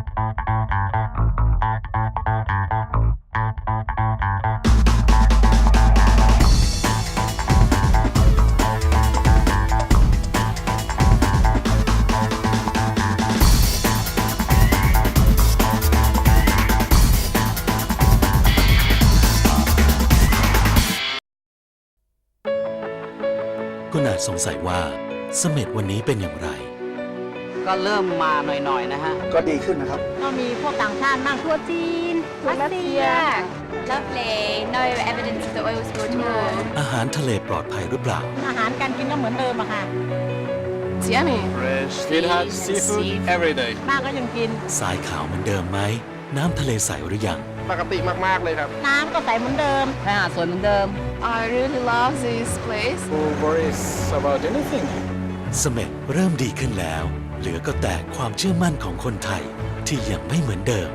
คุณอาจสงสัยว่าเสม็ดวันนี้เป็นอย่างไร ก็เริ่มมาหน่อยๆนะฮะ ก็ดีขึ้นนะครับ ก็มีพวกต่างชาติบ้างทั่วจีนรัสเซีย Lovely. No evidence of the oil spill at all. อาหารทะเลปลอดภัยหรือเปล่า อาหารการกินก็เหมือนเดิมอะค่ะ It's yummy. Fresh sweetheart seafood every day ป้าก็ยังกินทรายขาวเหมือนเดิมไหม น้ำทะเลใสหรือยัง ปกติมาก ๆ เลยครับ น้ำก็ใสเหมือนเดิมถ้าหาดสวยเหมือนเดิม I really love this place. Who worries about anything เสม็ดเริ่มดีขึ้นแล้ว เหลือก็แต่ความเชื่อมั่นของคนไทยที่ยังไม่เหมือนเดิม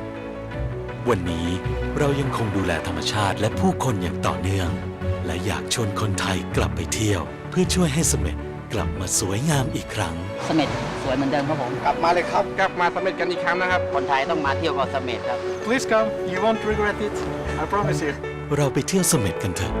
วันนี้เรายังคงดูแลธรรมชาติและผู้คนอย่างต่อเนื่อง และอยากชวนคนไทยกลับไปเที่ยว เพื่อช่วยให้เสม็ดกลับมาสวยงามอีกครั้ง เสม็ดสวยเหมือนเดิมครับผม กลับมาเลยครับ กลับมาสำเร็จกันอีกครั้งนะครับ คนไทยต้องมาเที่ยวเกาะเสม็ดครับ Please come you won't regret it I promise you เราไปเที่ยวเสม็ดกันเถอะ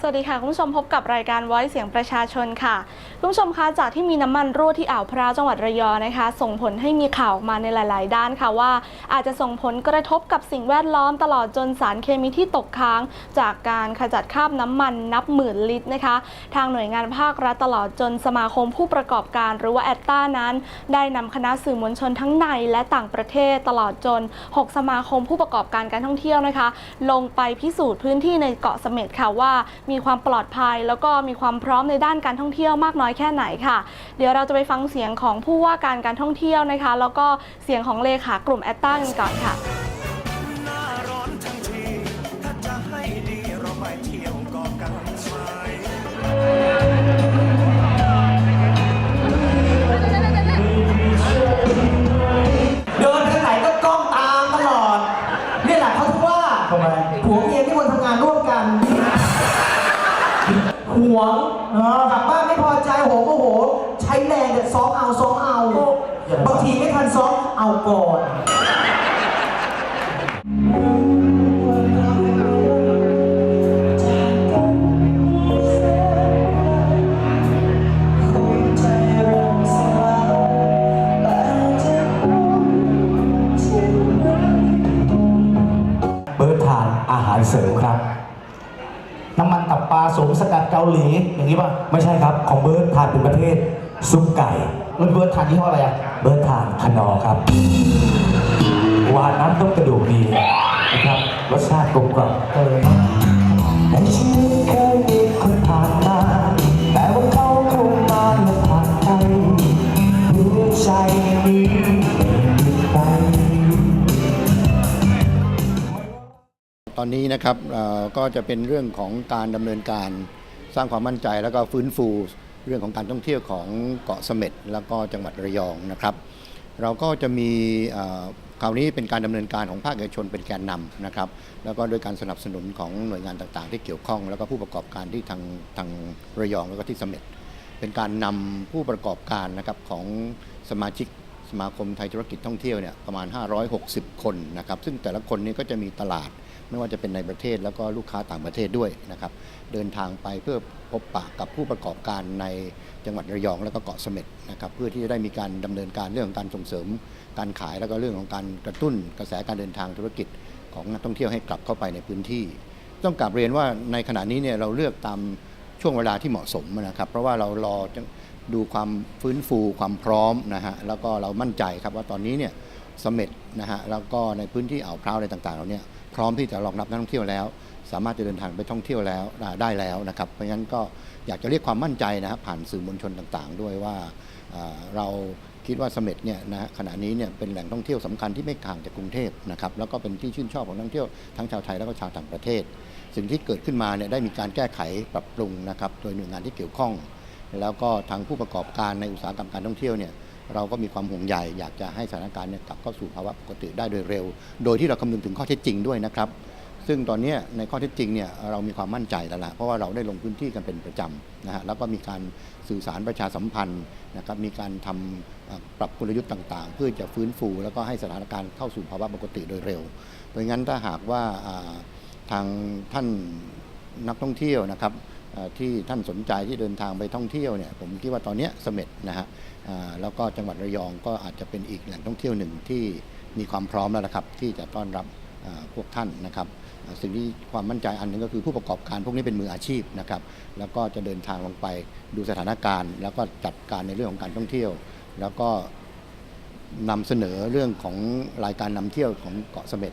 สวัสดีค่ะ คุณผู้ชมพบกับรายการ Voice เสียงประชาชนค่ะ คุณผู้ชมคะจากที่มีน้ำมันรั่วที่อ่าวพร้าวจังหวัดระยองนะคะ ส่งผลให้มีข่าวออกมาในหลาย ๆ ด้านค่ะว่า อาจจะส่งผลกระทบกับสิ่งแวดล้อมตลอดจนสารเคมีที่ตกค้าง จากการขจัดคราบน้ำมันนับหมื่นลิตรนะคะ ทางหน่วยงานภาครัฐตลอดจนสมาคมผู้ประกอบการหรือว่าแอตตานั้น ได้นำคณะสื่อมวลชนทั้งในและต่างประเทศตลอดจน 6 สมาคมผู้ประกอบการการท่องเที่ยวนะคะ ลงไปพิสูจน์พื้นที่ในเกาะเสม็ดค่ะว่า มีความปลอดภัย แล้วก็มีความพร้อมในด้านการท่องเที่ยวมากน้อยแค่ไหนค่ะ เดี๋ยวเราจะไปฟังเสียงของผู้ว่าการการท่องเที่ยวนะคะ แล้วก็เสียงของเลขากลุ่มแอตตากันก่อนค่ะเดินทางไหนก็กล้องตามตลอดนี่แหละเขาถือว่าทำไมผัวเมียที่ควรทำงานร่วมกันหวงกลับบ้าน ซ้อมเอาซ้อมเอา บางทีไม่ทันซ้อมเอาก่อน เบิร์ดทานอาหารเสริมครับ น้ำมันตับปลาสมสกัดเกาหลีอย่างนี้ป่ะ ไม่ใช่ครับ ของเบิร์ดทานเป็นประเภทซุปไก่ แล้วเบิร์ดทานยี่ห้ออะไรอะเบิร์ดทานคนอครับหวานน้ำต้มกระดูกดีนะครับรสชาติกลมกล่อมเออในชีวิตเคยมีคนผ่านมา แต่ว่าเขาคงมาและผ่านไปหัวใจนี้ไม่มีใครตอนนี้นะครับเอ่อก็จะเป็นเรื่องของการดำเนินการสร้างความมั่นใจแล้วก็ฟื้นฟู เรื่องของการท่องเที่ยวของเกาะเสม็ดแล้วก็จังหวัดระยองนะครับ เราก็จะมีคราวนี้เป็นการดำเนินการของภาคเอกชนเป็นแกนนำนะครับ แล้วก็โดยการสนับสนุนของหน่วยงานต่างๆ ที่เกี่ยวข้อง แล้วก็ผู้ประกอบการที่ทางทางระยองแล้วก็ที่เสม็ดเป็นการนำผู้ประกอบการนะครับของสมาชิกสมาคมไทยธุรกิจท่องเที่ยวเนี่ยประมาณ 560 คนนะครับ ซึ่งแต่ละคนนี้ก็จะมีตลาด ไม่ว่าจะเป็นในประเทศแล้วก็ลูกค้าต่างประเทศด้วยนะครับเดินทางไปเพื่อพบปะกับผู้ประกอบการในจังหวัดระยองแล้วก็เกาะเสม็ดนะครับเพื่อที่จะได้มีการดำเนินการเรื่องของการส่งเสริม การขายแล้วก็เรื่องของการกระตุ้นกระแสการเดินทางธุรกิจของนักท่องเที่ยวให้กลับเข้าไปในพื้นที่ ต้องกลับเรียนว่าในขณะนี้เนี่ยเราเลือกตามช่วงเวลาที่เหมาะสมนะครับ เพราะว่าเรารอดูความฟื้นฟูความพร้อมนะฮะแล้วก็เรามั่นใจครับว่าตอนนี้เนี่ย สม็ดนะฮะแล้วก็ในพื้นที่อ่าวพร้าวอะไรต่างๆเราเนี่ยพร้อมที่จะรองรับนักท่องเที่ยวแล้ว สามารถจะเดินทางไปท่องเที่ยวแล้วได้แล้วนะครับ เพราะฉะนั้นก็อยากจะเรียกความมั่นใจนะครับผ่านสื่อมวลชนต่างๆ ด้วยว่าอ่าเราคิดว่าเสม็ดเนี่ยนะฮะขณะนี้เนี่ยเป็นแหล่งท่องเที่ยวสำคัญที่ไม่ห่างจากกรุงเทพนะครับแล้วก็เป็นที่ชื่นชอบของนักท่องเที่ยวทั้งชาวไทยแล้วก็ชาวต่างประเทศ สิ่งที่เกิดขึ้นมาเนี่ยได้มีการแก้ไขปรับปรุงนะครับโดยหน่วยงานที่เกี่ยวข้อง แล้วก็ทางผู้ประกอบการในอุตสาหกรรมการท่องเที่ยวเนี่ย เราก็มีความห่วงใยอยากจะให้สถานการณ์เนี่ยกลับเข้าสู่ภาวะปกติได้โดยเร็ว โดยที่เราคำนึงถึงข้อเท็จจริงด้วยนะครับ ซึ่งตอนนี้ในข้อเท็จจริงเนี่ยเรามีความมั่นใจแล้วล่ะเพราะว่าเราได้ลงพื้นที่กันเป็นประจำนะฮะแล้วก็มีการสื่อสารประชาสัมพันธ์นะครับมีการทำเอ่อปรับกลยุทธ์ต่าง ๆ เพื่อจะฟื้นฟู แล้วก็ให้สถานการณ์เข้าสู่ภาวะปกติโดยเร็ว เพราะงั้นถ้าหากว่าทางท่านนักท่องเที่ยวนะครับ ที่ท่านสนใจที่เดินทางไปท่องเที่ยวเนี่ยผมคิดว่าตอนนี้เสม็ดนะฮะแล้วก็จังหวัดระยองก็อาจจะเป็นอีกแหล่งท่องเที่ยวหนึ่งที่มีความพร้อมแล้วนะครับ ที่จะต้อนรับพวกท่านนะครับ สิ่งที่ความมั่นใจอันหนึงก็คือผู้ประกอบการพวกนี้เป็นมืออาชีพนะครับ แล้วก็จะเดินทางลงไปดูสถานการณ์ แล้วก็จัดการในเรื่องของการท่องเที่ยว แล้วก็นำเสนอเรื่องของรายการนำเที่ยวของเกาะเสม็ด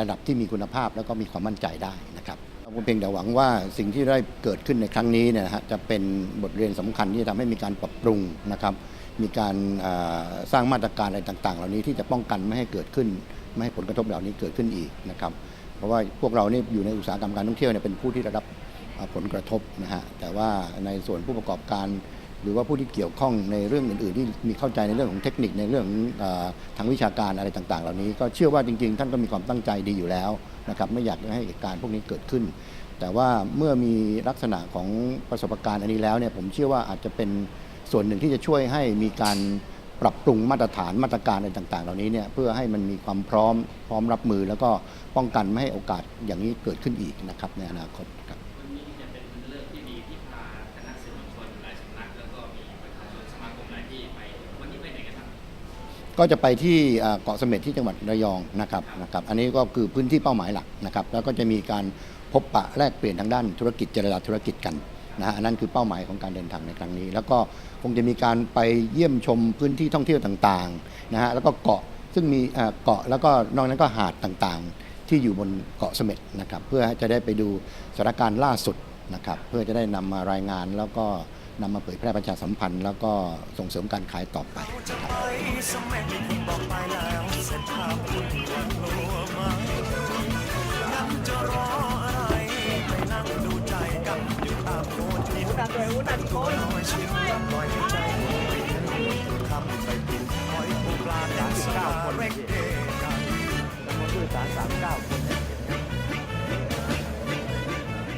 ระดับที่มีคุณภาพแล้วก็มีความมั่นใจได้นะครับ ผมเพียงแต่หวังว่าสิ่งที่ได้เกิดขึ้นในครั้งนี้เนี่ยนะฮะจะเป็นบทเรียนสำคัญที่จะทำให้มีการปรับปรุงนะครับ มีการสร้างมาตรการอะไรต่าง ๆ เหล่านี้ที่จะป้องกันไม่ให้เกิดขึ้น ไม่ให้ผลกระทบเหล่านี้เกิดขึ้นอีกนะครับ เพราะว่าพวกเรานี่อยู่ในอุตสาหกรรมการท่องเที่ยวเนี่ยเป็นผู้ที่ได้รับผลกระทบนะฮะแต่ว่าในส่วนผู้ประกอบการ หรือว่าผู้ที่เกี่ยวข้องในเรื่องอื่นๆที่มีเข้าใจในเรื่องของเทคนิคในเรื่องอทางวิชาการอะไรต่างๆ เหล่านี้ ก็เชื่อว่าจริง ๆ ท่านก็มีความตั้งใจดีอยู่แล้วนะครับไม่อยากให้เหตุการณ์พวกนี้เกิดขึ้น แต่ว่าเมื่อมีลักษณะของประสบการณ์อันนี้แล้วเนี่ยผมเชื่อว่าอาจจะเป็นส่วนหนึ่งที่จะช่วยให้มีการปรับปรุงมาตรฐานมาตรการอะไรต่างๆ เหล่านี้เนี่ยเพื่อให้มันมีความพร้อมพร้อมรับมือ แล้วก็ป้องกันไม่ให้โอกาสอย่างนี้เกิดขึ้นอีกนะครับในอนาคตครับ ก็จะไปที่เกาะเสม็ดที่จังหวัดระยองนะครับนะครับอันนี้ก็คือพื้นที่เป้าหมายหลักนะครับแล้วก็จะมีการพบปะแลกเปลี่ยนทางด้านธุรกิจเจรจาธุรกิจกันนะฮะอันนั้นคือเป้าหมายของการเดินทางในครั้งนี้ แล้วก็คงจะมีการไปเยี่ยมชมพื้นที่ท่องเที่ยวต่างๆนะฮะแล้วก็เกาะซึ่งมีเกาะแล้วก็นอกนั้นก็หาดต่างๆ ที่อยู่บนเกาะเสม็ดนะครับเพื่อจะได้ไปดูสถานการณ์ล่าสุด นะครับเพื่อจะได้นำมารายงานแล้วก็นำมาเผยแพร่ประชาสัมพันธ์ แล้วก็ส่งเสริมการขายต่อไป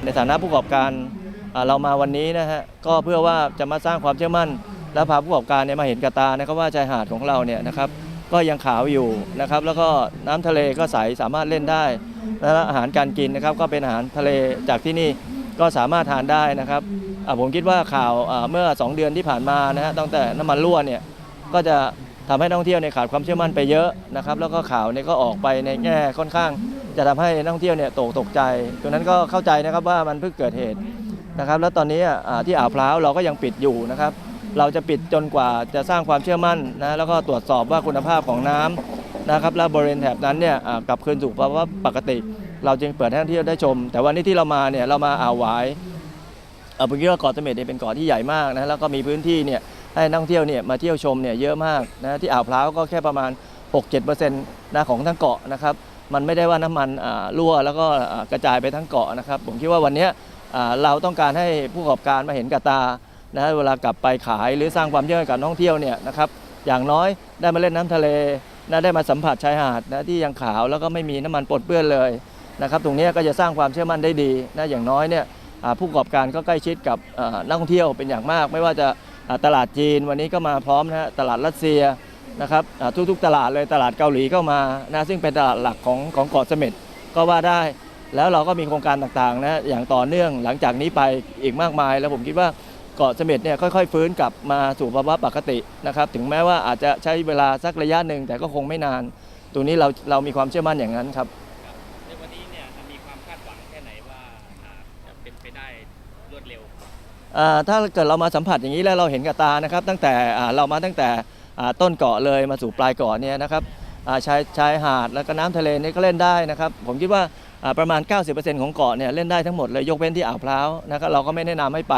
ในฐานะผู้ประกอบการเรามาวันนี้นะฮะก็เพื่อว่าจะมาสร้างความเชื่อมั่น และพาผู้ประกอบการเนี่ยมาเห็นกับตานะครับว่าชายหาดของเราเนี่ยนะครับก็ยังขาวอยู่นะครับแล้วก็น้ำทะเลก็ใสสามารถเล่นได้และอาหารการกินนะครับก็เป็นอาหารทะเลจากที่นี่ก็สามารถทานได้นะครับผมคิดว่าข่าวเมื่อ 2 เดือนที่ผ่านมานะฮะตั้งแต่น้ำมันรั่วเนี่ยก็จะทำให้นักท่องเที่ยวเนี่ยขาดความเชื่อมั่นไปเยอะนะครับแล้วก็ข่าวเนี่ยก็ออกไปในแง่ค่อนข้าง จะทำให้นักท่องเที่ยวเนี่ยตกตกใจตรงนั้นก็เข้าใจนะครับว่ามันเพิ่งเกิดเหตุนะครับ แล้วตอนนี้ที่อ่าวพร้าวเราก็ยังปิดอยู่นะครับ เราจะปิดจนกว่าจะสร้างความเชื่อมั่นนะแล้วก็ตรวจสอบว่าคุณภาพของน้ำนะครับและบริเวณแถบนั้นเนี่ยกลับคืนสู่ภาวะปกติ เราจึงเปิดให้นักท่องเที่ยวได้ชม แต่วันนี้ที่เรามาเนี่ยเรามาอ่าวหวายเอ่อผมคิดว่าเกาะเสม็ดเนี่ยเป็นเกาะที่ใหญ่มากนะแล้วก็มีพื้นที่เนี่ยให้นักท่องเที่ยวเนี่ยมาเที่ยวชมเนี่ยเยอะมากนะที่อ่าวพร้าวก็แค่ประมาณ 6-7%นะของทั้งเกาะนะครับ มันไม่ได้ว่าน้ำมันรั่วแล้วก็กระจายไปทั้งเกาะนะครับ ผมคิดว่าวันนี้เราต้องการให้ผู้ประกอบการมาเห็นกับตานะเวลากลับไปขายหรือสร้างความเชื่อให้กับนักท่องเที่ยวเนี่ยนะครับอย่างน้อยได้มาเล่นน้ำทะเลนะได้มาสัมผัสชายหาดนะที่ยังขาวแล้วก็ไม่มีน้ำมันปนเปื้อนเลยนะครับตรงนี้ก็จะสร้างความเชื่อมั่นได้ดีนะอย่างน้อยเนี่ยผู้ประกอบการก็ใกล้ชิดกับนักท่องเที่ยวเป็นอย่างมาก ไม่ว่าจะตลาดจีนวันนี้ก็มาพร้อมนะฮะตลาดรัสเซีย นะครับอ่าทุกๆตลาดเลยตลาดเกาหลีเข้ามานะซึ่งเป็นตลาดหลักของของเกาะเสม็ดก็ว่าได้ แล้วเราก็มีโครงการต่างๆนะอย่างต่อเนื่องหลังจากนี้ไปอีกมากมาย แล้วผมคิดว่าเกาะเสม็ดเนี่ยค่อยๆ ฟื้นกลับมาสู่ภาวะปกตินะครับถึงแม้ว่าอาจจะใช้เวลาสักระยะหนึ่งแต่ก็คงไม่นาน ตรงนี้เราเรามีความเชื่อมั่นอย่างนั้นครับในวันนี้เนี่ยมีความคาดหวังแค่ไหนว่าอ่าจะเป็นไปได้รวดเร็วอ่าถ้าเกิดเรามาสัมผัสอย่างนี้แล้วเราเห็นกับตานะครับ ตั้งแต่อ่าเรามาตั้งแต่อ่า ต้นเกาะเลยมาสู่ปลายเกาะเนี่ยนะครับชายชายหาดแล้วก็น้ำทะเลนี่ก็เล่นได้นะครับ ผมคิดว่าอ่าประมาณ 90%ของเกาะเนี่ยเล่นได้ทั้งหมดเลยยกเว้นที่อ่าวพร้าวนะครับเราก็ไม่แนะนำให้ไป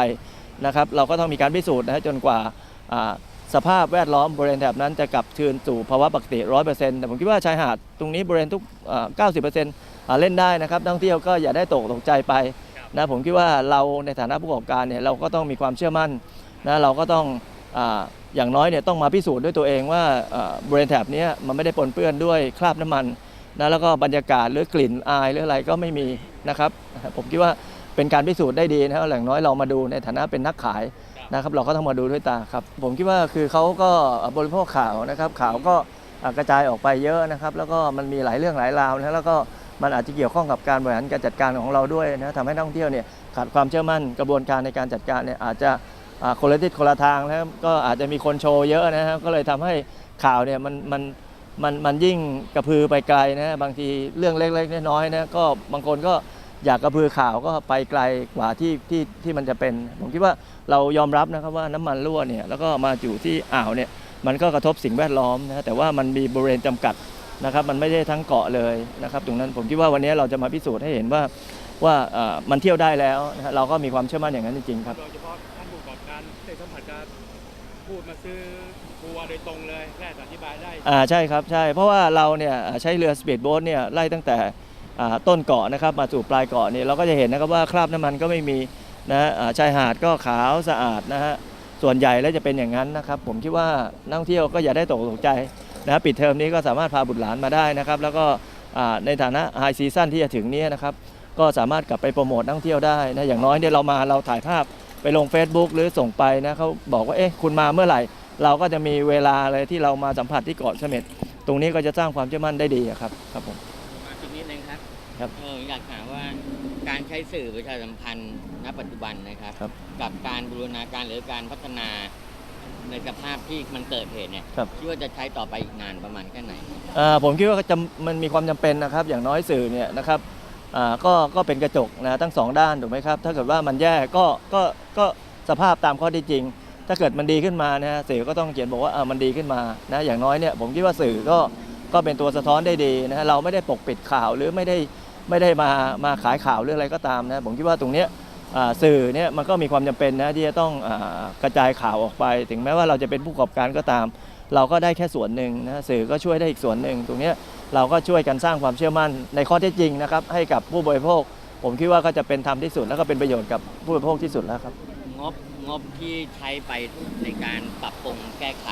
นะครับ เราก็ต้องมีการพิสูจน์นะฮะจนกว่าสภาพแวดล้อมบริเวณแถบนั้นจะกลับคืนสู่ภาวะปกติ 100%แต่ผมคิดว่าชายหาดตรงนี้บริเวณทุกอ่า90%อ่าเล่นได้นะครับนักท่องเที่ยวก็อย่าได้ตกตกใจไปนะผมคิดว่าเราในฐานะผู้ประกอบการเนี่ยเราก็ต้องมีความเชื่อมั่นนะเราก็ต้อง อย่างน้อยเนี่ยต้องมาพิสูจน์ด้วยตัวเองว่าบริเวณแถบนี้มันไม่ได้ปนเปื้อนด้วยคราบน้ำมันนะแล้วก็บรรยากาศหรือกลิ่นอายหรืออะไรก็ไม่มีนะครับ ผมคิดว่าเป็นการพิสูจน์ได้ดีนะครับอย่างน้อยเรามาดูในฐานะเป็นนักขายนะครับ เราก็ต้องมาดูด้วยตาครับ ผมคิดว่าคือเขาก็บริโภคข่าวนะครับ ข่าวก็กระจายออกไปเยอะนะครับ แล้วก็มันมีหลายเรื่องหลายราวนะแล้วก็มันอาจจะเกี่ยวข้องกับการบริหารการจัดการของเราด้วยนะทำให้นักท่องเที่ยวเนี่ยขาดความเชื่อมั่นกระบวนการในการจัดการเนี่ยอาจจะ คนละทิศคนละทางนะครับก็อาจจะมีคนโชว์เยอะนะครับก็เลยทำให้ข่าวเนี่ยมันมันมันมันยิ่งกระพือไปไกลนะบางทีเรื่องเล็กๆน้อยๆนะก็บางคนก็อยากกระพือข่าวก็ไปไกลกว่าที่ที่ที่มันจะเป็น ผมคิดว่าเรายอมรับนะครับว่าน้ำมันรั่วเนี่ยแล้วก็มาอยู่ที่อ่าวเนี่ยมันก็กระทบสิ่งแวดล้อมนะแต่ว่ามันมีบริเวณจำกัดนะครับ มันไม่ได้ทั้งเกาะเลยนะครับ ตรงนั้นผมคิดว่าวันนี้เราจะมาพิสูจน์ให้เห็นว่าว่ามันเที่ยวได้แล้วนะฮะเราก็มีความเชื่อมั่นอย่างนั้นจริงๆครับ การได้สัมผัสการพูดมาซื้อทัวร์โดยตรงเลยแค่อธิบายได้อ่าใช่ครับใช่เพราะว่าเราเนี่ยใช้เรือสปีดโบ๊ทเนี่ยไล่ตั้งแต่ต้นเกาะนะครับมาสู่ปลายเกาะนี่เราก็จะเห็นนะครับว่าคราบน้ำมันก็ไม่มีนะชายหาดก็ขาวสะอาดนะฮะส่วนใหญ่แล้วจะเป็นอย่างนั้นนะครับผมคิดว่านักท่องเที่ยวก็อย่าได้ตกตกใจนะปิดเทอมนี้ก็สามารถพาบุตรหลานมาได้นะครับ แล้วก็ในฐานะไฮซีซั่นที่จะถึงนี้นะครับก็สามารถกลับไปโปรโมทนักท่องเที่ยวได้นะอย่างน้อยเนี่ยเรามาเราถ่ายภาพ ลง Facebook หรือส่งไปนะเขาบอกว่าเอ๊ะคุณมาเมื่อไหร่ เราก็จะมีเวลาเลยที่เรามาสัมผัสที่เกาะเสม็ดตรงนี้ก็จะสร้างความเชื่อมั่นได้ดีอะครับครับผม มาทีนิดนึงครับครับเอออยากถามว่าการใช้สื่อประชาสัมพันธ์ณปัจจุบันนะครับ ครับกับการบูรณาการหรือการพัฒนาในสภาพที่มันเกิดเหตุเนี่ยครับคิดว่าจะใช้ต่อไปอีกนานประมาณแค่ไหนอ่าผมคิดว่าจำมันมีความจำเป็นนะครับ อย่างน้อยสื่อเนี่ยนะครับ อ่าก็ก็เป็นกระจกนะทั้งสองด้านถูกไหมครับ ถ้าเกิดว่ามันแย่ก็ก็ก็สภาพตามข้อที่จริง ถ้าเกิดมันดีขึ้นมานะฮะสื่อก็ต้องเขียนบอกว่าอ่ามันดีขึ้นมานะอย่างน้อยเนี่ยผมคิดว่าสื่อก็ก็เป็นตัวสะท้อนได้ดีนะฮะเราไม่ได้ปกปิดข่าวหรือไม่ได้ไม่ได้มามาขายข่าวหรืออะไรก็ตามนะผมคิดว่าตรงเนี้ยอ่าสื่อเนี่ยมันก็มีความจำเป็นนะที่จะต้องอากระจายข่าวออกไป ถึงแม้ว่าเราจะเป็นผู้ประกอบการก็ตาม เราก็ได้แค่ส่วนหนึ่งนะสื่อก็ช่วยได้อีกส่วนหนึ่งตรงเนี้ย เราก็ช่วยกันสร้างความเชื่อมั่นในข้อเท็จจริงนะครับให้กับผู้บริโภค ผมคิดว่าก็จะเป็นธรรมที่สุด แล้วก็เป็นประโยชน์กับผู้บริโภคที่สุดแล้วครับ งบงบที่ใช้ไปในการปรับปรุงแก้ไข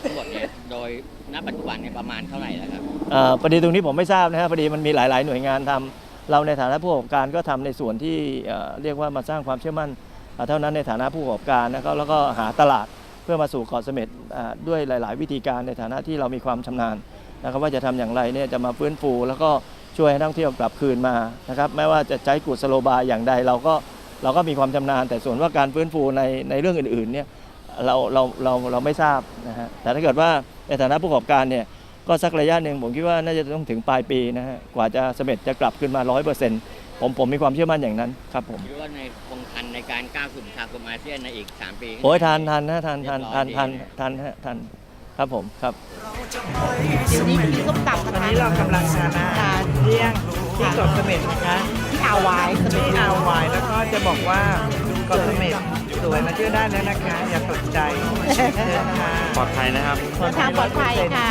ทั้งหมดเนี่ยโดยณปัจจุบันเนี่ยประมาณเท่าไหร่แล้วครับเอ่อพอดีตรงนี้ผมไม่ทราบนะครับพอดีมันมีหลาย ๆ หน่วยงานทำเราในฐานะผู้ประกอบการก็ทำในส่วนที่เอ่อเรียกว่ามาสร้างความเชื่อมั่นเอ่อเท่านั้นในฐานะผู้ประกอบการนะครับแล้วก็หาตลาดเพื่อมาสู่เกาะเสม็ดอ่าด้วยหลาย ๆ วิธีการในฐานะที่เรามีความชำนาญ นะครับว่าจะทำอย่างไรเนี่ยจะมาฟื้นฟูแล้วก็ช่วยให้นักท่องเที่ยวกลับคืนมานะครับไม่ว่าจะใช้กุศโลบายอย่างใดเราก็เราก็มีความชำนาญ แต่ส่วนว่าการฟื้นฟูในในเรื่องอื่นๆเนี่ยเราเราเราเราไม่ทราบนะฮะแต่ถ้าเกิดว่าในฐานะผู้ประกอบการเนี่ยก็สักระยะหนึ่งผมคิดว่าน่าจะต้องถึงปลายปีนะฮะกว่าจะเสม็ดจะกลับขึ้นมาร้อยเปอร์เซ็นต์ผมผมมีความเชื่อมั่นอย่างนั้นครับผมคิดว่าในคงทันในการก้าวสู่ประชาคมอาเซียนในอีก 3 ปีข้างหโอ้ยน้าทันทันนะทันทันทันทันเรียบร้อยดีทันฮะทัน ครับผมครับเดี๋ยวนี้มีส้มตำวันนี้เรากำลังทานอาหารเที่ยงที่เกาะเสม็ดนะคะที่อ่าววายสมัที่ยอ่าววายแล้วก็จะบอกว่าเกาะเสม็ดสวยมาเที่ยวได้แล้วนะคะ อย่าตกใจเชิญค่ะปลอดภัยนะครับเดินทางปลอดภัยค่ะ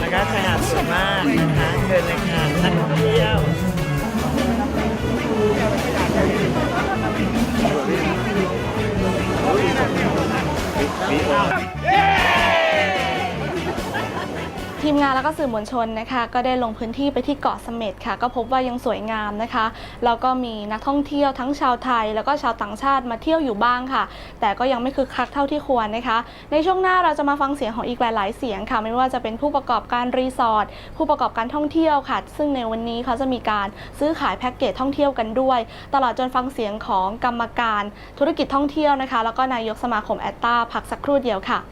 แล้วก็ชายหาดสวยมากนะคะเชิญเลยค่ะนักท่องเที่ยว ทีมงานแล้วก็สื่อมวลชนนะคะ ก็ได้ลงพื้นที่ไปที่เกาะเสม็ดค่ะ ก็พบว่ายังสวยงามนะคะแล้วก็มีนักท่องเที่ยวทั้งชาวไทย แล้วก็ชาวต่างชาติมาเที่ยวอยู่บ้างค่ะ แต่ก็ยังไม่คึกคักเท่าที่ควรนะคะ ในช่วงหน้าเราจะมาฟังเสียงของอีกหลาย ๆ เสียงค่ะ ไม่ว่าจะเป็นผู้ประกอบการรีสอร์ทผู้ประกอบการท่องเที่ยวค่ะ ซึ่งในวันนี้เขาจะมีการซื้อขายแพ็กเกจท่องเที่ยวกันด้วย ตลอดจนฟังเสียงของกรรมการ ธุรกิจท่องเที่ยวนะคะ แล้วก็นายกสมาคมแอตตาพักสักครู่เดียวค่ะ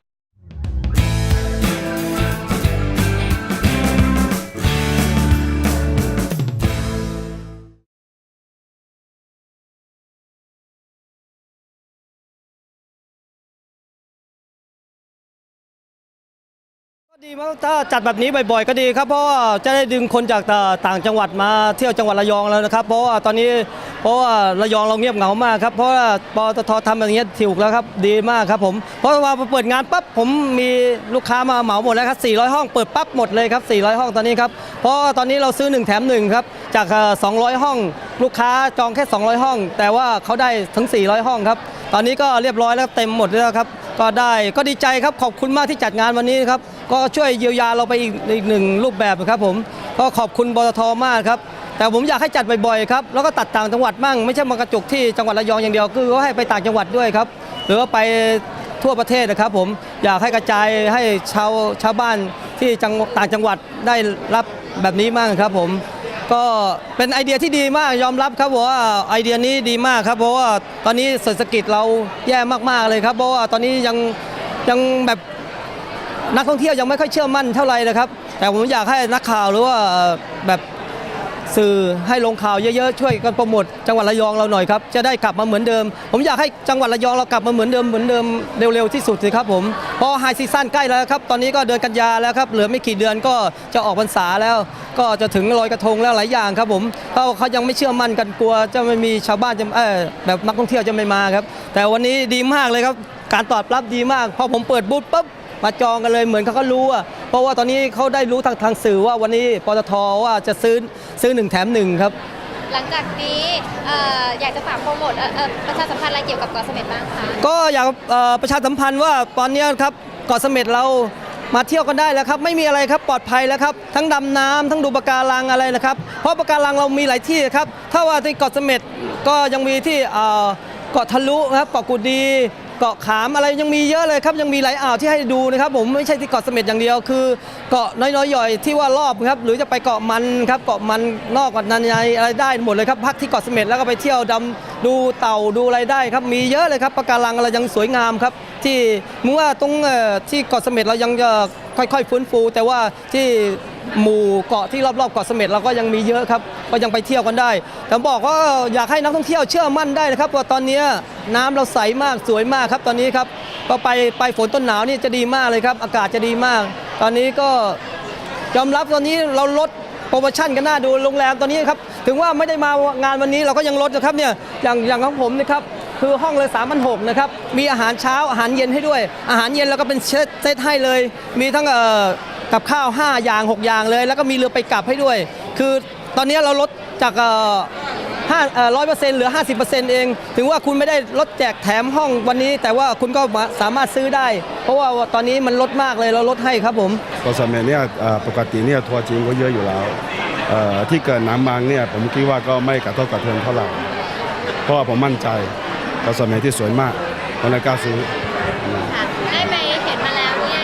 ดีมากถ้าจัดแบบนี้บ่อยๆ ก็ดีครับเพราะว่าจะได้ดึงคนจากต่างจังหวัดมาเที่ยวจังหวัดระยองแล้วนะครับ เพราะว่าตอนนี้เพราะว่าระยองเราเงียบเหงามากครับเพราะว่าปตททำอย่างเงี้ยถูกแล้วครับดีมากครับผมเพราะว่าพอเปิดงานปั๊บผมมีลูกค้ามาเหมาหมดแล้วครับ400 ห้องเปิดปั๊บหมดเลยครับ400 ห้องตอนนี้ครับเพราะาตอนนี้เราซื้อ 1 แถม1ครับจากเอ่อ200 ห้อง ลูกค้าจองแค่ 200 ห้อง แต่ว่าเขาได้ถึง 400 ห้องครับตอนนี้ก็เรียบร้อยแล้วเต็มหมดแล้วครับก็ได้ก็ดีใจครับขอบคุณมากที่จัดงานวันนี้ครับ ก็ช่วยเยียวยาเราไปอีกอีกหนึ่งรูปแบบครับผมก็ขอบคุณบตทมากครับแต่ผมอยากให้จัดบ่อยๆครับแล้วก็ตัดต่างจังหวัดมั่งไม่ใช่มากระจุกที่จังหวัดระยองอย่างเดียวคือว่าให้ไปต่างจังหวัดด้วยครับหรือว่าไปทั่วประเทศนะครับ ผมอยากให้กระจายให้ชาวชาวบ้านที่จังต่างจังหวัดได้รับแบบนี้มั่งครับ ผมก็เป็นไอเดียที่ดีมากยอมรับครับว่าไอเดียนี้ดีมากครับ เพราะว่าตอนนี้เศรษฐกิจเราแย่มากๆเลยครับ เพราะว่าตอนนี้ยังยังแบบ นักท่องเที่ยวยังไม่ค่อยเชื่อมั่นเท่าไหร่นะครับ แต่ผมอยากให้นักข่าวหรือว่าแบบสื่อให้ลงข่าวเยอะๆช่วยกันโปรโมทจังหวัดระยองเราหน่อยครับจะได้กลับมาเหมือนเดิม ผมอยากให้จังหวัดระยองเรากลับมาเหมือนเดิมเหมือนเดิมเร็วๆที่สุดเลยครับผมเพราะไฮซีซั่นใกล้แล้วครับตอนนี้ก็เดือนกันยาแล้วครับเหลือไม่กี่เดือนก็จะออกพรรษาแล้ว ก็จะถึงลอยกระทงแล้วหลายอย่างครับผมเขาเขายังไม่เชื่อมั่นกันกลัว จะไม่มีชาวบ้านจะแบบนักท่องเที่ยวจะไม่มาครับแต่วันนี้ดีมากเลยครับการตอบรับดีมากพอผมเปิดบูธปุ๊บ มาจองกันเลยเหมือนเขาก็รู้อะเพราะว่าตอนนี้เขาได้รู้ทางทางสื่อว่าวันนี้ปตทว่าจะซื้อซื้อหนึ่งแถมหนึ่งครับหลังจากนี้เอ่ออยากจะฝากโปรโมทเอ่อเอ่อประชาสัมพันธ์อะไรเกี่ยวกับเกาะเสม็ดบ้างคะก็อยากเอ่อประชาสัมพันธ์ว่าตอนนี้ครับเกาะเสม็ดเรามาเที่ยวกันได้แล้วครับ ไม่มีอะไรครับปลอดภัยแล้วครับ ทั้งดำน้ำทั้งดูปะการังอะไรนะครับ เพราะปะการังเรามีหลายที่ครับ ถ้าว่าที่เกาะเสม็ดก็ยังมีที่เอ่อเกาะทะลุครับเกาะกูดี เกาะขามอะไรยังมีเยอะเลยครับยังมีหลายอ่าวที่ให้ดูนะครับผมไม่ใช่ที่เกาะเสม็ดอย่างเดียว คือเกาะน้อยๆย่อยที่ว่ารอบครับหรือจะไปเกาะมันครับเกาะมันนอกเกาะนันยายอะไรได้หมดเลยครับพักที่เกาะเสม็ดแล้วก็ไปเที่ยวดำดูเต่าดูอะไรได้ครับมีเยอะเลยครับปะการังอะไรยังสวยงามครับที่มึงว่าตรงที่เกาะเสม็ดเรายังจะค่อยๆฟื้นฟู แต่ว่าที่ หมู่เกาะที่รอบๆเกาะเสม็ดเราก็ยังมีเยอะครับก็ยังไปเที่ยวกันได้แต่บอกว่าอยากให้นักท่องเที่ยวเชื่อมั่นได้นะครับว่าตอนนี้น้ำเราใสมากสวยมากครับตอนนี้ครับก็ไปไปฝนต้นหนาวนี่จะดีมากเลยครับ อากาศจะดีมาก ตอนนี้ก็ยอมรับตอนนี้เราลดโปรโมชั่นกันหน้าดูโรงแรมตอนนี้ครับถึงว่าไม่ได้มางานวันนี้เราก็ยังลดนะครับเนี่ยอย่างอย่างของผมนะครับคือห้องเลย3 6 0 0นหนะครับ มีอาหารเช้าอาหารเย็นให้ด้วย อาหารเย็นเราก็เป็นเซตเซตให้เลย มีทั้งเอ่อ กับข้าว 5 อย่าง 6 อย่างเลย แล้วก็มีเรือไปกลับให้ด้วย คือตอนนี้เราลดจากเอ่อห้าร้อยเปอร์เซ็นต์เหลือ 50%เอง ถึงว่าคุณไม่ได้ลดแจกแถมห้องวันนี้ แต่ว่าคุณก็สามารถซื้อได้ เพราะว่าตอนนี้มันลดมากเลยเราลดให้ครับผมกาะเสม็ดเนี่ยปกติเนี่ยทัวร์จีนก็เยอะอยู่แล้วที่เกิดน้ำบางเนี่ยผมคิดว่าก็ไม่กระทบกระเทือนเท่าไหร่เพราะว่าผมมั่นใจกาะเสม็ดที่สวยมากวันละกล้าซื้อ ค่ะได้ไปเห็น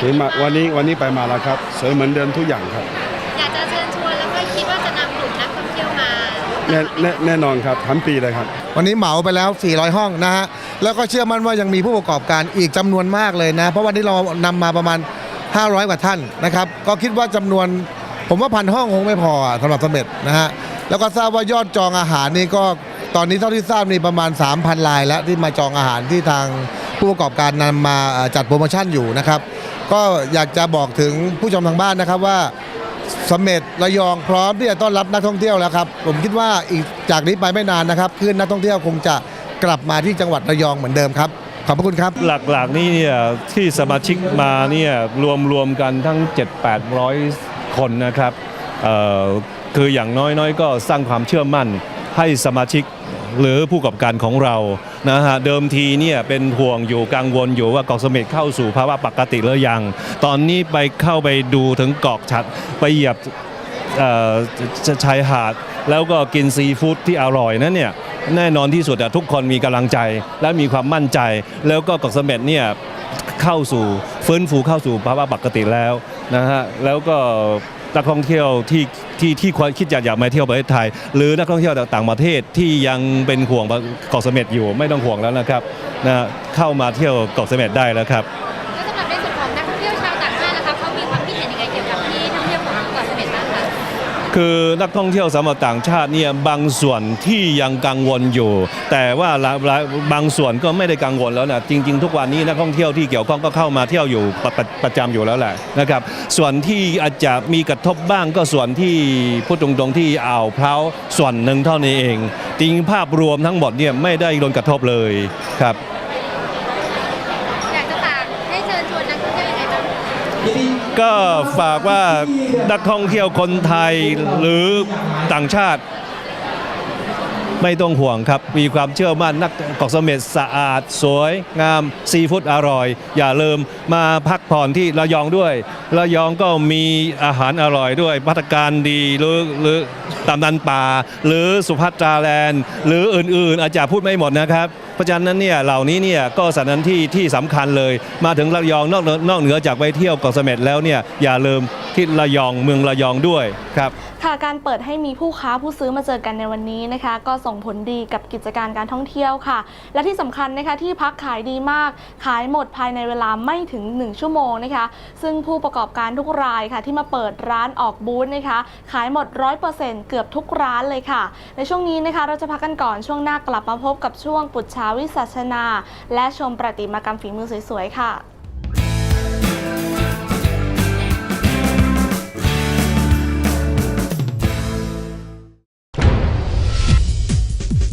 มาแล้วเนี่ยนี่มาวันนี้วันนี้ไปมาแล้วครับสวยเหมือนเดิมทุกอย่างครับ อยากจะเชิญชวนแล้วก็คิดว่าจะนำกลุ่มนักท่องเที่ยวมาแน่แน่แน่นอนครับทั้งปีเลยครับ วันนี้เหมาไปแล้ว 400 ห้องนะฮะ แล้วก็เชื่อมั่นว่ายังมีผู้ประกอบการอีกจำนวนมากเลยนะ เพราะวันนี้เรานำมาประมาณ 500 กว่าท่านนะครับ ก็คิดว่าจำนวน ผมว่าพันห้องคงไม่พอสำหรับสมเด็จนะฮะ แล้วก็ทราบว่ายอดจองอาหารนี่ก็ตอนนี้เท่าที่ทราบนี่ประมาณ 3,000รายแล้วที่มาจองอาหารที่ทางผู้ประกอบการนำมาเอ่อจัดโปรโมชั่นอยู่นะครับ ก็อยากจะบอกถึงผู้ชมทางบ้านนะครับว่าสมเด็จระยองพร้อมที่จะต้อนรับนักท่องเที่ยวแล้วครับ ผมคิดว่าอีกจากนี้ไปไม่นานนะครับคลื่นนักท่องเที่ยวคงจะกลับมาที่จังหวัดระยองเหมือนเดิมครับ ขอบพระคุณครับ หลักๆนี่เนี่ยที่สมาชิกมาเนี่ยรวมรวมกันทั้ง 7-800 คนนะครับคืออย่างน้อยๆ ก็สร้างความเชื่อมั่นให้สมาชิกหรือผู้ประกอบการของเรานะฮะเดิมทีเนี่ยเป็นห่วงอยู่กังวลอยู่ว่าเกาะเสม็ดเข้าสู่ภาวะปกติหรือยัง ตอนนี้ไปเข้าไปดูถึงเกาะชัดไปเหยียบชชายหาด แล้วก็กินซีฟู้ดที่อร่อยนั้นเนี่ยแน่นอนที่สุดอะทุกคนมีกำลังใจและมีความมั่นใจ แล้วก็เกาะเสม็ดเนี่ยเข้าสู่ฟื้นฟูเข้าสู่ภาวะปกติแล้วนะฮะแล้วก็ นักท่องเที่ยวที่ที่ที่ควรคิดอยากอยากมาเที่ยวประเทศไทย หรือนักท่องเที่ยวจากต่างประเทศที่ยังเป็นห่วงเกาะเสม็ดอยู่ไม่ต้องห่วงแล้วนะครับนะฮะเข้ามาเที่ยวเกาะเสม็ดได้แล้วครับ คือนักท่องเที่ยวสำหรับต่างชาติเนี่ยบางส่วนที่ยังกังวลอยู่ แต่ว่าบางส่วนก็ไม่ได้กังวลแล้วนะจริง ๆ ทุกวันนี้นักท่องเที่ยวที่เกี่ยวข้องก็เข้ามาเที่ยวอยู่ประประประจำอยู่แล้วแหละนะครับ ส่วนที่อาจจะมีกระทบบ้างก็ส่วนที่พูดตรงๆที่อ่าวเพร้าส่วนหนึ่งเท่านี้เอง จริงภาพรวมทั้งหมดเนี่ยไม่ได้โดนกระทบเลยครับ อยากจะฝากให้เชิญชวนนักท่องเที่ยวยังไงบ้าง ก็ฝากว่านักท่องเที่ยวคนไทยหรือต่างชาติ ไม่ต้องห่วงครับ มีความเชื่อมั่นนักเกาะเสม็ดสะอาด สวย งามซีฟู้ดอร่อย อย่าลืมมาพักผ่อนที่ระยองด้วย ระยองก็มีอาหารอร่อยด้วยพัฒการดีหรือหรือตำนันป่า หรือสุภัตราแลนด์ หรืออื่นๆ อาจจะพูดไม่หมดนะครับ เพราะฉะนั้นเนี่ยเหล่านี้เนี่ยก็สถานที่ที่สำคัญเลย มาถึงระยองนอกนอกเหนือจากไปเที่ยวเกาะเสม็ดแล้วเนี่ยอย่าลืมที่ระยองเมืองระยองด้วยครับ ค่ะการเปิดให้มีผู้ค้าผู้ซื้อมาเจอกันในวันนี้นะคะ ก็ส่งผลดีกับกิจการการท่องเที่ยวค่ะ และที่สำคัญนะคะที่พักขายดีมาก ขายหมดภายในเวลาไม่ถึง 1 ชั่วโมงนะคะ ซึ่งผู้ประกอบการทุกรายค่ะ ที่มาเปิดร้านออกบูธนะคะ ขายหมด 100%เกือบทุกร้านเลยค่ะ ในช่วงนี้นะคะเราจะพักกันก่อนช่วงหน้ากลับมาพบกับช่วงปุจฉาวิสัชนา และชมประติมากรรมฝีมือสวยๆค่ะ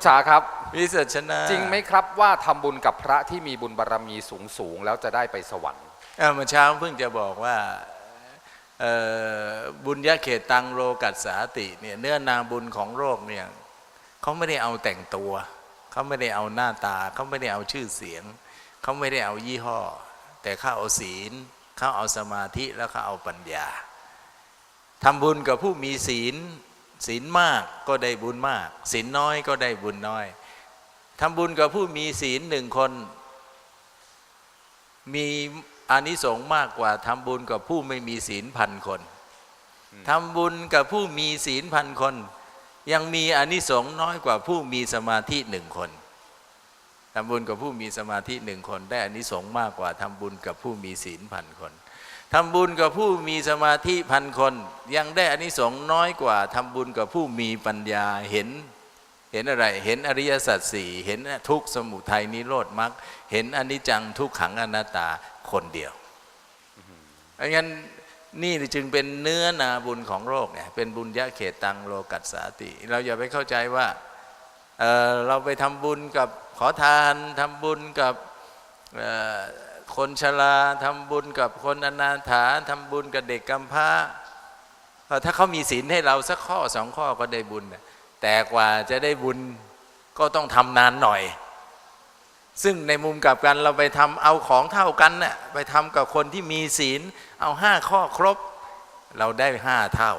จฉาครับ วิเศษชนะจริงไหมครับว่าทำบุญกับพระที่มีบุญบารรมีสูงสูงๆแล้วจะได้ไปสวรรค์ เอ่อเมื่อเช้าเพิ่งจะบอกว่าเอ่อบุญยะเขตตังโลกัสสาติเนี่ยเนื้อนาบุญของโลกเนี่ยเขาไม่ได้เอาแต่งตัว เขาไม่ได้เอาหน้าตา เขาไม่ได้เอาชื่อเสียง เขาไม่ได้เอายี่ห้อ แต่เขาเอาศีลเขาเอาสมาธิแล้วเขาเอาปัญญาทำบุญกับผู้มีศีล ศีลมากก็ได้บุญมากศีลน้อยก็ได้บุญน้อยทำบุญกับผู้มีศีลหนึ่งคน มีอานิสงส์มากกว่าทำบุญกับผู้ไม่มีศีลพันคนทำบุญกับผู้มีศีลพันคน ยังมีอานิสงส์น้อยกว่าผู้มีสมาธิหนึ่งคนทำบุญกับผู้มีสมาธิหนึ่งคน ได้อานิสงส์มากกว่าทำบุญกับผู้มีศีลพันคน ทำบุญกับผู้มีสมาธิพันคน ยังได้อานิสงส์น้อยกว่าทำบุญกับผู้มีปัญญาเห็นเห็นอะไร เห็นอริยสัจสี่เห็นทุกสมุทัยนิโรธมรรค เห็นอนิจจังทุกขังอนัตตาคนเดียวเพราะงั้นนี่จึงเป็นเนื้อนาบุญของโลกเนี่ย เป็นบุญยะเขตตังโลกัสสาติ เราอย่าไปเข้าใจว่าเเราไปทำบุญกับขอทานทำบุญกับ คนชราทำบุญกับคนอนาถาทำบุญกับเด็กกำพร้าถ้าเขามีศีลให้เราสักข้อสองข้อก็ได้บุญ แต่กว่าจะได้บุญก็ต้องทำนานหน่อย ซึ่งในมุมกลับกันเราไปทำเอาของเท่ากันน่ะไปทำกับคนที่มีศีล เอาห้าข้อครบ เราได้ห้าเท่า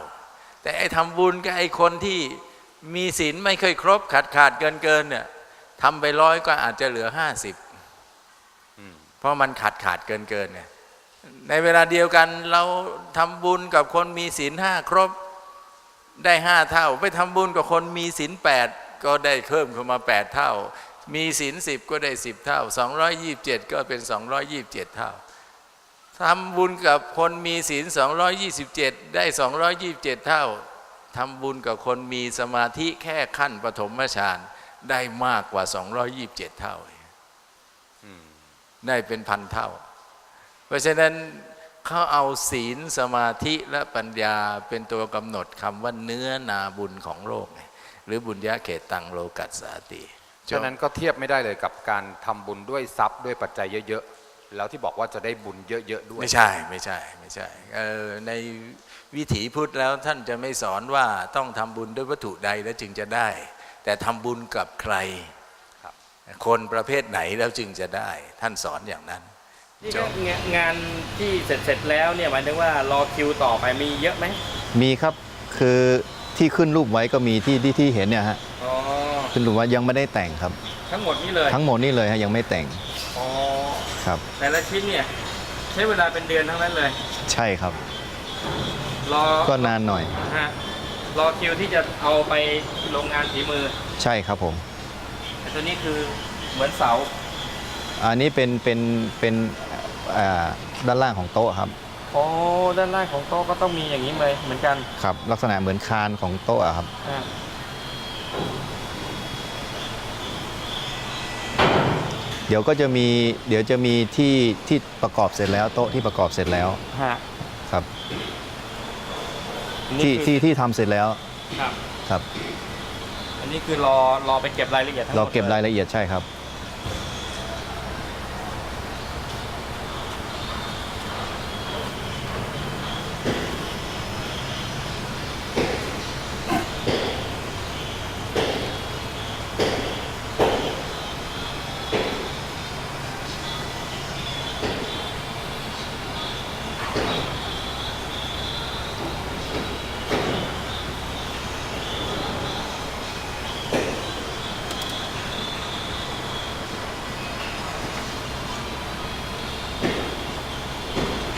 แต่ไอ้ทำบุญกับไอ้คนที่มีศีลไม่เคยครบขาดขาดเกินเกินเนี่ยทำไปร้อยก็อาจจะเหลือห้าสิบ เพราะมันขาดขาดเกินเกินเนี่ยในเวลาเดียวกันเราทำบุญกับคนมีศีลห้าครบได้ห้าเท่า ไปทำบุญกับคนมีศีลแปดก็ได้เพิ่มเข้ามาแปดเท่า มีศีลสิบก็ได้สิบเท่าสองร้อยยี่บเจ็ดก็เป็นสองร้อยยี่บเจ็ดเท่าทำบุญกับคนมีศีลสองร้อยยี่สิบเจ็ดได้สองร้อยยี่บเจ็ดเท่าทำบุญกับคนมีสมาธิแค่ขั้นปฐมฌานได้มากกว่าสองร้อยยี่บเจ็ดเท่า ได้เป็นพันเท่า เพราะฉะนั้นเขาเอาศีลสมาธิและปัญญาเป็นตัวกำหนดคำว่าเนื้อนาบุญของโลกไงหรือบุญญาเขตตังโลกัสสาติฉะนั้นก็เทียบไม่ได้เลยกับการทำบุญด้วยทรัพย์ด้วยปัจจัยเยอะๆ แล้วที่บอกว่าจะได้บุญเยอะๆด้วย ไม่ใช่ไม่ใช่ไม่ใช่เออในวิถีพุทธแล้วท่านจะไม่สอนว่าต้องทำบุญด้วยวัตถุใดแล้วจึงจะได้ แต่ทำบุญกับใคร คนประเภทไหนแล้วจึงจะได้ท่านสอนอย่างนั้นนี่จก็บงานงานที่เสร็จเสร็จแล้วเนี่ยหมายถึงว่ารอคิวต่อไปมีเยอะไหมมีครับคือที่ขึ้นรูปไว้ก็มีที่ที่ที่เห็นเนี่ยฮะอ๋อขึ้นรูปไว้ยังไม่ได้แต่งครับ ทั้งหมดนี่เลยทั้งหมดนี่เลยฮะยังไม่แต่งอ๋อครับ แต่ละชิ้นเนี่ยใช้เวลาเป็นเดือนทั้งนั้นเลย ใช่ครับรอก็นานหน่อยฮะรอคิวที่จะเอาไปโรงงานฝีมือ ใช่ครับผมแต่ตัวนี้คือเหมือนเสา อันนี้เป็นเป็นเป็นอ่าด้านล่างของโต๊ะครับโอ้ด้านล่างของโต๊ะก็ต้องมีอย่างนี้เลยเหมือนกันครับ ลักษณะเหมือนคานของโต๊ะอะครับ อ่าเดี๋ยวก็จะมีเดี๋ยวจะมีที่ที่ประกอบเสร็จแล้วโต๊ะที่ประกอบเสร็จแล้วฮะครับอันนี้ที่คือที่ที่ทำเสร็จแล้วครับ ครับอั นี่คือรอรอไปเก็บรายละเอียดทั้งหมเราเก็บรายละเอียดใช่ครับ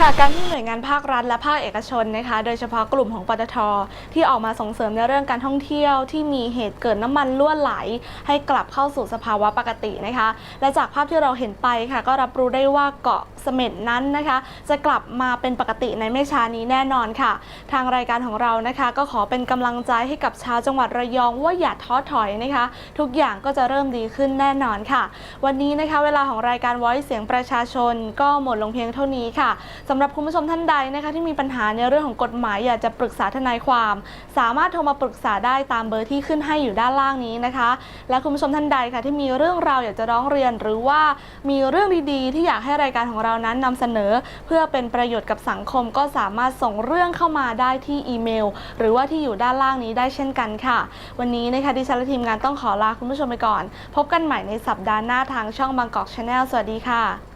ค่ะการที่หน่วยงานภาครัฐและภาคเอกชนนะคะ โดยเฉพาะกลุ่มของปตท ที่ออกมาส่งเสริมในเรื่องการท่องเที่ยวที่มีเหตุเกิดน้ำมันรั่วไหล ให้กลับเข้าสู่สภาวะปกตินะคะ และจากภาพที่เราเห็นไปค่ะ ก็รับรู้ได้ว่าเกาะเสม็ดนั้นนะคะ จะกลับมาเป็นปกติในไม่ช้านี้แน่นอนค่ะ ทางรายการของเรานะคะ ก็ขอเป็นกำลังใจให้กับชาวจังหวัดระยองว่าอย่าท้อถอยนะคะ ทุกอย่างก็จะเริ่มดีขึ้นแน่นอนค่ะ วันนี้นะคะ เวลาของรายการ Voice เสียงประชาชน ก็หมดลงเพียงเท่านี้ค่ะสำหรับคุณผู้ชมท่านใดนะคะที่มีปัญหาในเรื่องของกฎหมายอยากจะปรึกษาทนายความ สามารถโทรมาปรึกษาได้ตามเบอร์ที่ขึ้นให้อยู่ด้านล่างนี้นะคะ และคุณผู้ชมท่านใดค่ะที่มีเรื่องราวอยากจะร้องเรียน หรือว่ามีเรื่องดีๆ ที่อยากให้รายการของเรานั้นนำเสนอ เพื่อเป็นประโยชน์กับสังคมก็สามารถส่งเรื่องเข้ามาได้ที่อีเมล หรือว่าที่อยู่ด้านล่างนี้ได้เช่นกันค่ะ วันนี้นะคะดิฉันและทีมงานต้องขอลาคุณผู้ชมไปก่อน พบกันใหม่ในสัปดาห์หน้าทางช่องบางกอกชาแนลสวัสดีค่ะ